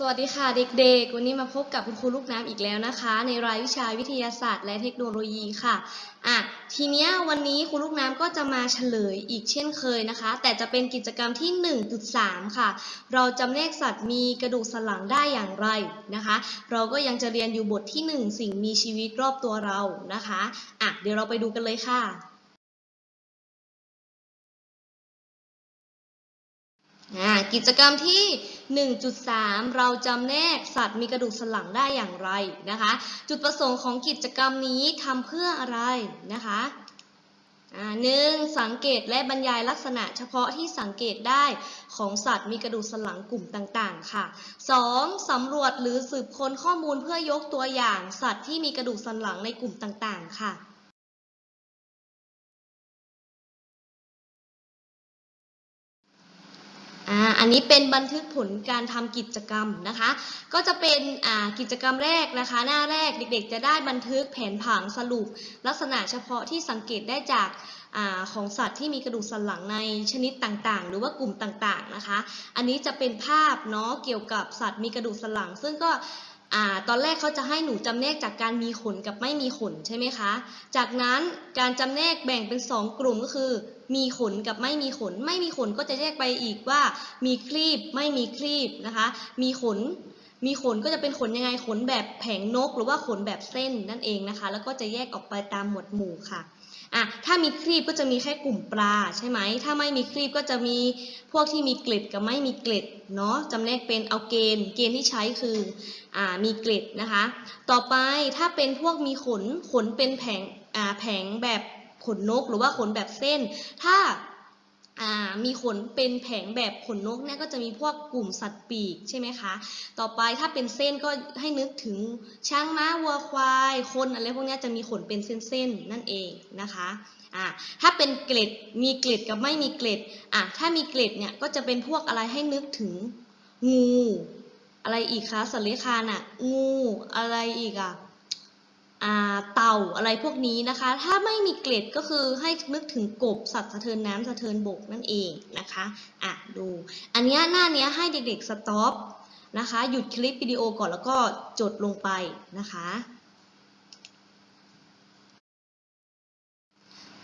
สวัสดีค่ะเด็กๆ วันนี้มาพบกับคุณครูลูกน้ำอีกแล้วนะคะ ในรายวิชาวิทยาศาสตร์ และเทคโนโลยีค่ะอะทีเนี้ยวันนี้ครูลูกน้ำก็จะมาเฉลยอีกเช่นเคยนะคะ แต่จะเป็นกิจกรรมที่ 1.3 ค่ะ เราจำแนกสัตว์มีกระดูกสันหลังได้อย่างไรนะคะ เราก็ยังจะเรียนอยู่บทที่ 1 สิ่งมีชีวิตรอบตัวเรานะคะอะเดี๋ยวเราไปดูกันเลยค่ะ กิจกรรมที่ 1.3 เราจำแนกสัตว์มีกระดูกสันหลังได้อย่างไรนะคะ จุดประสงค์ของกิจกรรมนี้ทำเพื่ออะไรนะคะหนึ่งสังเกตและบรรยายลักษณะเฉพาะที่สังเกตได้ของสัตว์มีกระดูกสันหลังกลุ่มต่าง ๆ ค่ะ 2. สำรวจหรือสืบค้นข้อมูลเพื่อยกตัวอย่างสัตว์ที่มีกระดูกสันหลังในกลุ่มต่าง ๆ ค่ะ อ่าอันนี้เป็นบันทึกผลการทำกิจกรรมนะคะ ก็จะเป็นอ่ากิจกรรมแรกนะคะ หน้าแรกเด็กๆ จะได้บันทึกแผนผังสรุป ลักษณะเฉพาะที่สังเกตได้จากอาของสัตว์ที่มีกระดูกสันหลังในชนิดต่างๆ หรือว่ากลุ่มต่างๆนะคะ อันนี้จะเป็นภาพเนาะเกี่ยวกับสัตว์มีกระดูกสันหลัง ซึ่งก็ อ่าตอนแรกเขาจะให้หนูจำแนกจากการมีขนกับไม่มีขนใช่ไหมคะ จากนั้นการจำแนกแบ่งเป็น 2 กลุ่มก็คือ มีขนกับไม่มีขน ไม่มีขนก็จะแยกไปอีกว่า มีครีบไม่มีครีบนะคะ มีขน มีขนก็จะเป็นขนยังไงขนแบบแผงนก หรือว่าขนแบบเส้นนั่นเองนะคะ แล้วก็จะแยกออกไปตามหมวดหมู่ค่ะ อะถ้ามีครีบก็จะมีแค่กลุ่มปลาใช่ไหม ถ้าไม่มีครีบก็จะมีพวกที่มีเกล็ดกับไม่มีเกล็ดเนาะจำแนกเป็นเอาเกณฑ์ เกณฑ์ที่ใช้คืออ่ามีเกล็ดนะคะ ต่อไปถ้าเป็นพวกมีขนขนเป็นแผงอ่าแผงแบบขนนกหรือว่าขนแบบเส้น ถ้าอ่า มีขนเป็นแผงแบบขนนกเนี่ยก็จะมีพวกกลุ่มสัตว์ปีกใช่ไหมคะ ต่อไปถ้าเป็นเส้นก็ให้นึกถึงช้างม้าวัวควายคนอะไรพวกนี้จะมีขนเป็นเส้นๆนั่นเองนะคะอ่าถ้าเป็นเกล็ดมีเกล็ดกับไม่มีเกล็ดอะถ้ามีเกล็ดเนี่ยก็จะเป็นพวกอะไรให้นึกถึงงู อะไรอีกคะสัตว์เลื้อยคลานอะงูอะไรอีกอะอ่า เต่าอะไรพวกนี้นะคะ ถ้าไม่มีเกล็ดก็คือให้นึกถึงกบสัตว์สะเทินน้ำสะเทินบกนั่นเองนะคะอะดู อันนี้หน้านี้ให้เด็กๆสต็อปนะคะหยุดคลิปวิดีโอก่อนแล้วก็จดลงไปนะคะ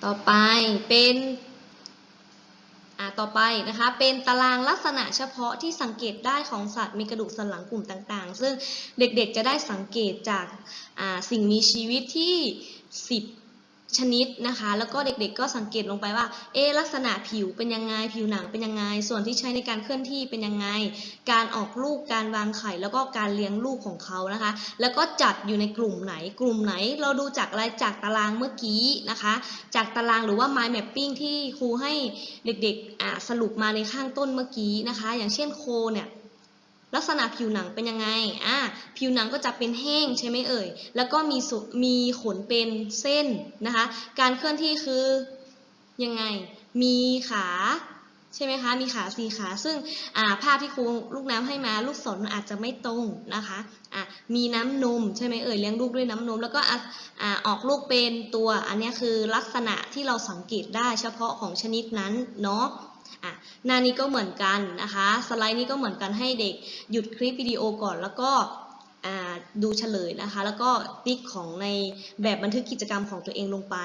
ต่อไปเป็น อ่าต่อไปนะคะเป็นตารางลักษณะเฉพาะที่สังเกตได้ของสัตว์มีกระดูกสันหลังกลุ่มต่างๆ ซึ่งเด็กๆจะได้สังเกตจากอ่าสิ่งมีชีวิตที่ 10 ชนิดนะคะ แล้วก็เด็กๆก็สังเกตลงไปว่า เอลักษณะผิวเป็นยังไง ผิวหนังเป็นยังไง ส่วนที่ใช้ในการเคลื่อนที่เป็นยังไง การออกลูก การวางไข่ แล้วก็การเลี้ยงลูกของเขานะคะ แล้วก็จัดอยู่ในกลุ่มไหน กลุ่มไหน เราดูจากอะไร จากตารางเมื่อกี้นะคะ จากตารางหรือว่า mind mapping ที่ครูให้เด็กๆสรุปมาในข้างต้นเมื่อกี้นะคะ อย่างเช่นโคเนี่ย ลักษณะผิวหนังเป็นยังไงอ่าผิวหนังก็จะเป็นแห้งใช่ไหมเอ่ย แล้วก็มีมีขนเป็นเส้นนะคะ การเคลื่อนที่คือยังไง มีขาใช่ไหมคะ มีขาสี่ขา ซึ่งอ่าภาพที่ครูลูกน้ำให้มาลูกศรอาจจะไม่ตรงนะคะอะมีน้ำนมใช่ไหมเอ่ยเลี้ยงลูกด้วยน้ำนม แล้วก็อะอ่าออกลูกเป็นตัว อันนี้คือลักษณะที่เราสังเกตได้เฉพาะของชนิดนั้นเนาะ อะหน้านี้ก็เหมือนกันนะคะ สไลด์นี้ก็เหมือนกันให้เด็กหยุดคลิปวิดีโอก่อนแล้วก็ดูเฉลยนะคะ แล้วก็ติ๊กของในแบบบันทึกกิจกรรมของตัวเองลงไป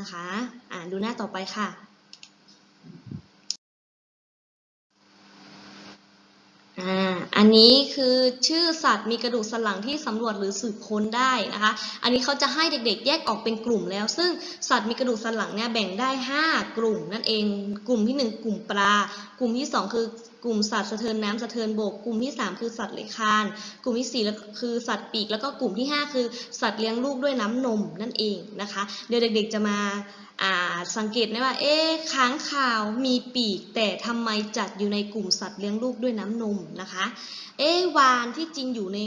นะคะ อ่าดูหน้าต่อไปค่ะ อ่า อันนี้คือชื่อสัตว์มีกระดูกสันหลังที่สำรวจหรือสืบค้นได้นะคะ อันนี้เขาจะให้เด็กๆ แยกออกเป็นกลุ่มแล้ว ซึ่งสัตว์มีกระดูกสันหลังเนี่ยแบ่งได้ 5 กลุ่มนั่นเอง กลุ่มที่ 1 กลุ่มปลา กลุ่มที่ 2 คือ กลุ่มสัตว์สะเทินน้ำสะเทินบก กลุ่มที่ 3 คือสัตว์เลื้อยคลาน กลุ่มที่4แล้วคือสัตว์ปีก แล้วก็กลุ่มที่ 5 คือสัตว์เลี้ยงลูกด้วยน้ำนมนั่นเองนะคะ เดี๋ยวเด็กๆจะมาสังเกตได้ว่า เอ๊ะ ค้างคาวมีปีก แต่ทำไมจัดอยู่ในกลุ่มสัตว์เลี้ยงลูกด้วยน้ำนมนะคะ เอ๊ะ วานที่จริงอยู่ใน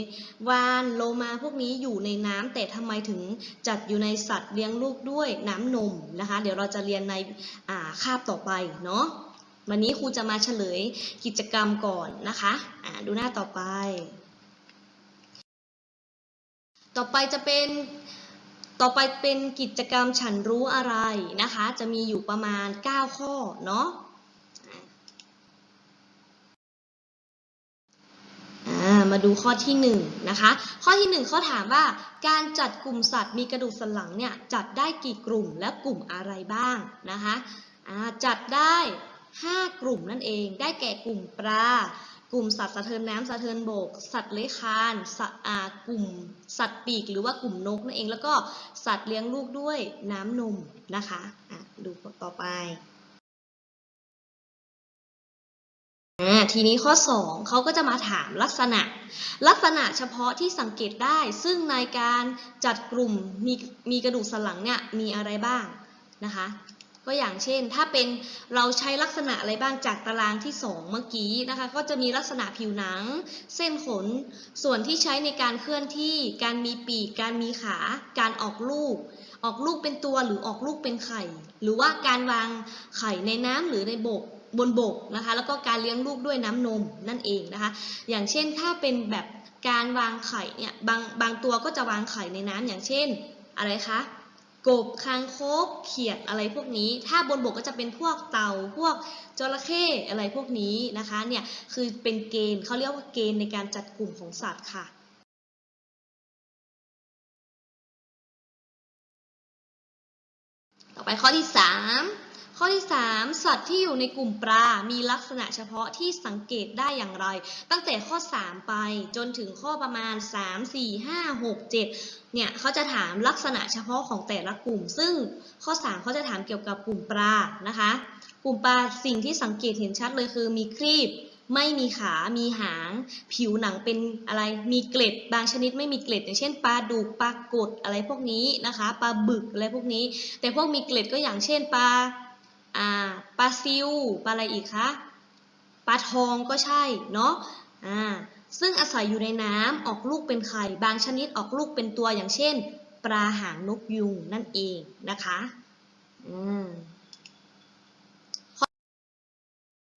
วานโลมาพวกนี้อยู่ในน้ำแต่ทำไมถึงจัดอยู่ในสัตว์เลี้ยงลูกด้วยน้ำนมนะคะ เดี๋ยวเราจะเรียนในคาบต่อไปเนาะ วันนี้ครูจะมาเฉลยกิจกรรมก่อนนะคะอ่าดูหน้าต่อไป ต่อไปจะเป็นต่อไปเป็นกิจกรรมฉันรู้อะไรนะคะ จะมีอยู่ประมาณ 9 ข้อเนาะมาดูข้อที่หนึ่งนะคะ ข้อที่หนึ่งเขาถามว่าการจัดกลุ่มสัตว์มีกระดูกสันหลังเนี่ยจัดได้กี่กลุ่มและกลุ่มอะไรบ้างนะคะจัดได้ 5 กลุ่มนั่นเอง ได้แก่กลุ่มปลา กลุ่มสัตว์สะเทินน้ำสะเทินบก สัตว์เลื้อยคลานสัตว์กลุ่ม สัตว์ปีกหรือว่ากลุ่มนกนั่นเอง แล้วก็สัตว์เลี้ยงลูกด้วยน้ำนมนะคะอะดูต่อไปทีนี้ข้อ 2เขาก็จะมาถามลักษณะ ลักษณะเฉพาะที่สังเกตได้ ซึ่งในการจัดกลุ่มมีมีกระดูกสันหลังเนี่ยมีอะไรบ้างนะคะ ก็อย่างเช่น ถ้าเป็นเราใช้ลักษณะอะไรบ้างจากตารางที่ 2 เมื่อกี้นะคะ ก็จะมีลักษณะผิวหนัง เส้นขน ส่วนที่ใช้ในการเคลื่อนที่ การมีปีก การมีขา การออกลูก ออกลูกเป็นตัวหรือออกลูกเป็นไข่ หรือว่าการวางไข่ในน้ำหรือในบกบนบกนะคะ แล้วก็การเลี้ยงลูกด้วยน้ำนมนั่นเองนะคะ อย่างเช่นถ้าเป็นแบบการวางไข่เนี่ยบางบางตัวก็จะวางไข่ในน้ำอย่างเช่น อะไรคะ กบคางคกเขียดอะไรพวกนี้ ถ้าบนบกก็จะเป็นพวกเต่าพวกจระเข้อะไรพวกนี้นะคะเนี่ยคือเป็นเกณฑ์เขาเรียกว่าเกณฑ์ในการจัดกลุ่มของสัตว์ค่ะต่อไปข้อที่สาม ข้อที่ 3 สัตว์ที่อยู่ในกลุ่มปลา มีลักษณะเฉพาะที่สังเกตได้อย่างไร ตั้งแต่ข้อ 3 ไปจนถึงข้อประมาณ 3 4 5 6 7 เนี่ยเขาจะถามลักษณะเฉพาะของแต่ละกลุ่ม ซึ่งข้อ 3 เขาจะถามเกี่ยวกับกลุ่มปลานะคะ กลุ่มปลาสิ่งที่สังเกตเห็นชัดเลยคือมีครีบไม่มีขา มีหาง ผิวหนังเป็นอะไร มีเกล็ด บางชนิดไม่มีเกล็ด อย่างเช่นปลาดุก ปลากดอะไรพวกนี้นะคะ ปลาบึกอะไรพวกนี้ แต่พวกมีเกล็ดก็อย่างเช่นปลา อ่าปลาซิวปลาอะไรอีกคะปลาทองก็ใช่เนาะอ่าซึ่งอาศัยอยู่ในน้ำออกลูกเป็นไข่บางชนิดออกลูกเป็นตัวอย่างเช่น ปลาหางนกยุงนั่นเองนะคะอืม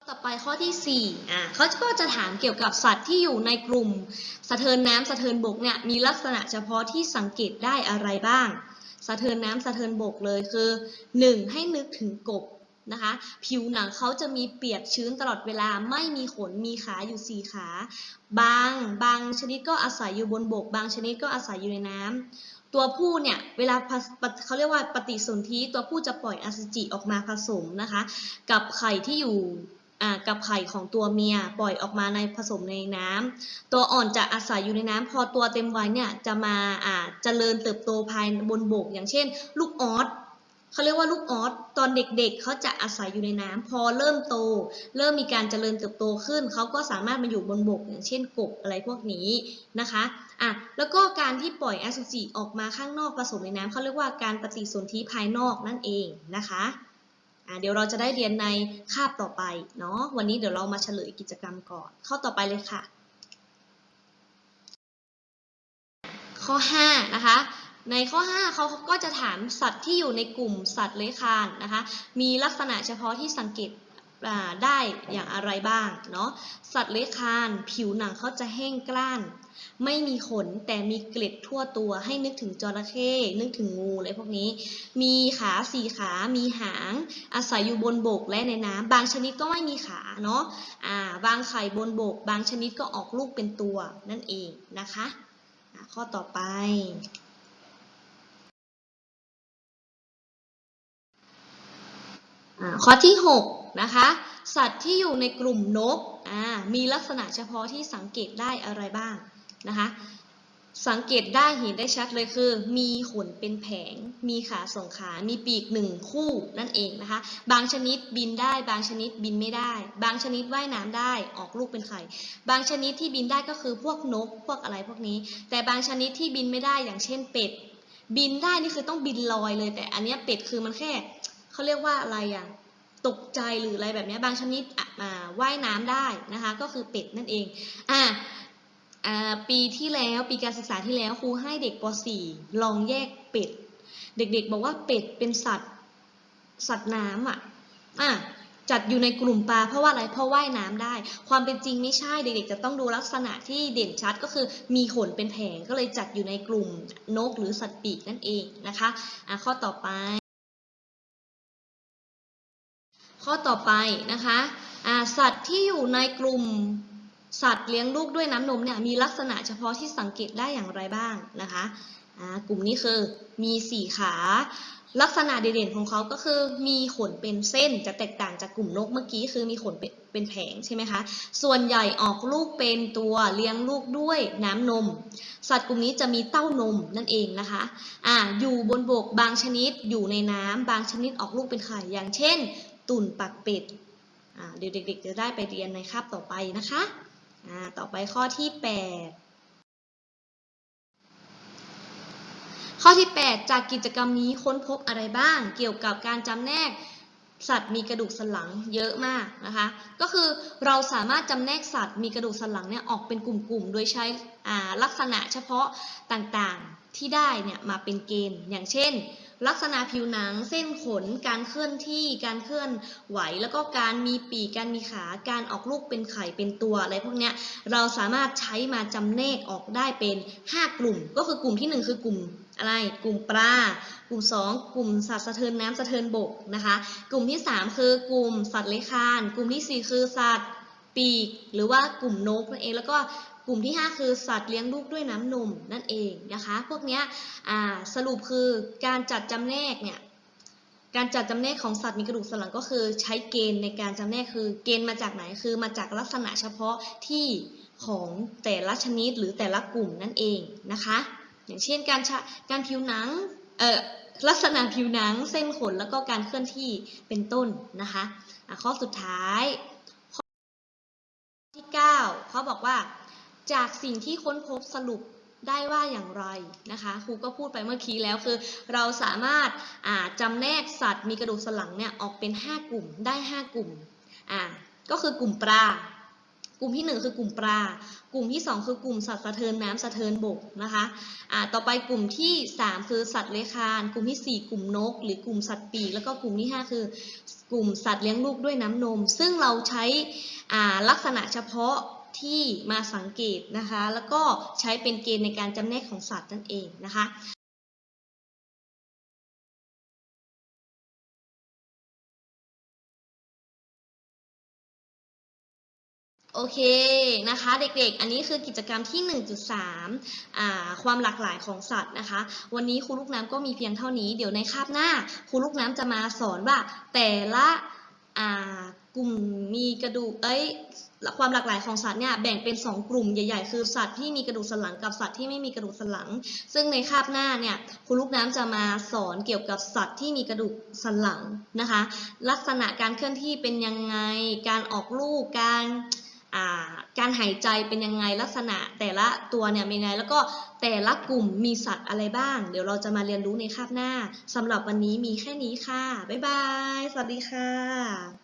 ต่อไปข้อที่4อ่าเขาก็จะถามเกี่ยวกับสัตว์ที่อยู่ในกลุ่ม สะเทินน้ำสะเทินบกเนี่ยมีลักษณะเฉพาะที่สังเกตได้อะไรบ้าง สะเทินน้ำสะเทินบกเลยคือ 1. ให้นึกถึงกบ นะคะ ผิวหนังเขาจะมีเปียกชื้นตลอดเวลาไม่มีขนมีขาอยู่สี่ขา บางบางชนิดก็อาศัยอยู่บนบก บางชนิดก็อาศัยอยู่ในน้ำตัวผู้เนี่ยเวลาเขาเรียกว่าปฏิสนธิตัวผู้จะปล่อยอสุจิออกมาผสมนะคะ กับไข่ที่อยู่กับไข่ของตัวเมียปล่อยออกมาในผสมในน้ำตัวอ่อนจะอาศัยอยู่ในน้ำพอตัวเต็มวัยเนี่ยจะมาอ่าเจริญเติบโตภายบนบก อย่างเช่น ลูกออส เขาเรียกว่าลูกออสตอนเด็กๆ เขาจะอาศัยอยู่ในน้ำพอเริ่มโต เริ่มมีการเจริญเติบโตขึ้น เขาก็สามารถมาอยู่บนบกอย่างเช่นกบอะไรพวกนี้นะคะอะแล้วก็การที่ปล่อยอสุจิออกมาข้างนอกผสมในน้ำเขาเรียกว่าการปฏิสนธิภายนอกนั่นเองนะคะอะเดี๋ยวเราจะได้เรียนในคาบต่อไปเนาะวันนี้เดี๋ยวเรามาเฉลยกิจกรรมก่อนเข้าต่อไปเลยค่ะ ข้อ5นะคะ ในข้อ 5เขาก็จะถามสัตว์ที่อยู่ในกลุ่มสัตว์เลื้อยคลานนะคะ มีลักษณะเฉพาะที่สังเกตได้อย่างอะไรบ้างเนาะ สัตว์เลื้อยคลานผิวหนังเขาจะแห้งกร้าน ไม่มีขนแต่มีเกล็ดทั่วตัวให้นึกถึงจระเข้นึกถึงงูอะไรพวกนี้ มีขาสี่ขา มีหาง อาศัยอยู่บนบกและในน้ำบางชนิดก็ไม่มีขาเนาะอ่าวางไข่บนบก บางชนิดก็ออกลูกเป็นตัวนั่นเองนะคะะข้อต่อไป อ่า ข้อที่6นะคะสัตว์ที่อยู่ในกลุ่มนกมีลักษณะเฉพาะที่สังเกตได้อะไรบ้างนะคะสังเกตได้เห็นได้ชัดเลยคือ มีขนเป็นแผง มีขาสองขา มีปีกหนึ่งคู่นั่นเองนะคะ บางชนิดบินได้ บางชนิดบินไม่ได้ บางชนิดว่ายน้ำได้ออกลูกเป็นไข่ บางชนิดที่บินได้ก็คือพวกนกพวกอะไรพวกนี้ แต่บางชนิดที่บินไม่ได้อย่างเช่นเป็ด บินได้นี่คือต้องบินลอยเลย แต่อันนี้เป็ดคือมันแค่ เขาเรียกว่าอะไรอะตกใจหรืออะไรแบบนี้บางชนิดอะอ่าว่ายน้ำได้นะคะ ก็คือเป็ดนั่นเองอ่าปีที่แล้วปีการศึกษาที่แล้วครูให้เด็กป .4 ลองแยกเป็ด เด็กๆ บอกว่าเป็ดเป็นสัตว์สัตว์น้ำอะอะจัดอยู่ในกลุ่มปลาเพราะว่าอะไรเพราะว่ายน้ำได้ ความเป็นจริงไม่ใช่เด็กๆ จะต้องดูลักษณะที่เด่นชัดก็คือมีขนเป็นแผงก็เลยจัดอยู่ในกลุ่มนกหรือสัตว์ปีกนั่นเองนะคะอะข้อต่อไป ข้อต่อไปนะคะสัตว์ที่อยู่ในกลุ่มสัตว์เลี้ยงลูกด้วยน้ำนมเนี่ยมีลักษณะเฉพาะที่สังเกตได้อย่างไรบ้างนะคะกลุ่มนี้คือมีสี่ขา ลักษณะเด่นๆของเขาก็คือมีขนเป็นเส้นจะแตกต่างจากกลุ่มนกเมื่อกี้คือมีขนเป็นเป็นแผงใช่ไหมคะ ส่วนใหญ่ออกลูกเป็นตัวเลี้ยงลูกด้วยน้ำนม สัตว์กลุ่มนี้จะมีเต้านมนั่นเองนะคะอ่าอยู่บนบกบางชนิดอยู่ในน้ำบางชนิดออกลูกเป็นไข่อย่างเช่น ตุ่นปักเป็ดเดี๋ยวเด็กๆ จะได้ไปเรียนในคาบต่อไปนะคะต่อไปข้อที่ 8 ข้อที่ 8 จากกิจกรรมนี้ค้นพบอะไรบ้าง เกี่ยวกับการจำแนกสัตว์มีกระดูกสันหลังเยอะมากนะคะ ก็คือเราสามารถจำแนกสัตว์มีกระดูกสันหลังเนี่ยออกเป็นกลุ่มๆ โดยใช้ลักษณะเฉพาะต่างๆที่ได้เนี่ยมาเป็นเกณฑ์ อย่างเช่น ลักษณะผิวหนัง เส้นขน การเคลื่อนที่ การเคลื่อนไหว แล้วก็การมีปีก การมีขา การออกลูกเป็นไข่เป็นตัวอะไรพวกเนี้ยเราสามารถใช้มาจำแนกออกได้เป็น 5 กลุ่ม ก็คือกลุ่มที่ 1 คือกลุ่มอะไร กลุ่มปลา กลุ่ม 2 กลุ่มสัตว์สะเทินน้ำสะเทินบกนะคะ กลุ่มที่ 3 คือกลุ่มสัตว์เลื้อยคลาน กลุ่มทีสี่4 คือสัตว์ปีก หรือว่ากลุ่มนกนั่นเอง แล้วก็ กลุ่มที่ 5 คือสัตว์เลี้ยงลูกด้วยน้ำนมนั่นเองนะคะ พวกนี้สรุปคือการจัดจำแนกเนี่ยการจัดจำแนกของสัตว์มีกระดูกสันหลังก็คือใช้เกณฑ์ในการจำแนกคือเกณฑ์มาจากไหนคือมาจากลักษณะเฉพาะที่ของแต่ละชนิดหรือแต่ละกลุ่มนั่นเองนะคะ อย่างเช่นการชะการผิวหนังเอ่อลักษณะผิวหนังเส้นขนแล้วก็การเคลื่อนที่เป็นต้นนะคะะข้อสุดท้าย ข้อที่ 9 เขาบอกว่า จากสิ่งที่ค้นพบสรุปได้ว่าอย่างไรนะคะครูก็พูดไปเมื่อกี้แล้วคือ เราสามารถอ่าจำแนกสัตว์มีกระดูกสันหลังเนี่ยออกเป็น 5 กลุ่มได้ 5 กลุ่มอ่าก็คือกลุ่มปลากลุ่มที่ 1 คือกลุ่มปลากลุ่มที่ 2 คือกลุ่มสัตว์สะเทินน้ำสะเทินบกนะคะอ่าต่อไปกลุ่มที่ 3 คือสัตว์เลื้อยคลานกลุ่มที่ 4 กลุ่มนก หรือกลุ่มสัตว์ปีกแล้วก็กลุ่มที่ 5 คือกลุ่มสัตว์เลี้ยงลูกด้วยน้ำนม ซึ่งเราใช้ลักษณะเฉพาะ ที่มาสังเกตนะคะ แล้วก็ใช้เป็นเกณฑ์ในการจำแนกของสัตว์นั่นเองนะคะโอเคนะคะเด็กๆ อันนี้คือกิจกรรมที่ 1.3อ่าความหลากหลายของสัตว์นะคะ วันนี้ครูลูกน้ำก็มีเพียงเท่านี้ เดี๋ยวในคาบหน้าครูลูกน้ำจะมาสอนว่าแต่ละอ่า กลุ่มมีกระดูก เอ้ย ความหลากหลายของสัตว์เนี่ยแบ่งเป็น 2 กลุ่มใหญ่ ๆ คือสัตว์ที่มีกระดูกสันหลังกับสัตว์ที่ไม่มีกระดูกสันหลัง ซึ่งในคาบหน้าเนี่ยครูลูกน้ำจะมาสอนเกี่ยวกับสัตว์ที่มีกระดูกสันหลังนะคะ ลักษณะการเคลื่อนที่เป็นยังไง การออกลูก การการหายใจเป็นยังไงลักษณะแต่ละตัวเนี่ยเป็นยังไงแล้วก็แต่ละกลุ่มมีสัตว์อะไรบ้าง เดี๋ยวเราจะมาเรียนรู้ในคาบหน้าสำหรับวันนี้มีแค่นี้ค่ะ บ๊ายบาย สวัสดีค่ะ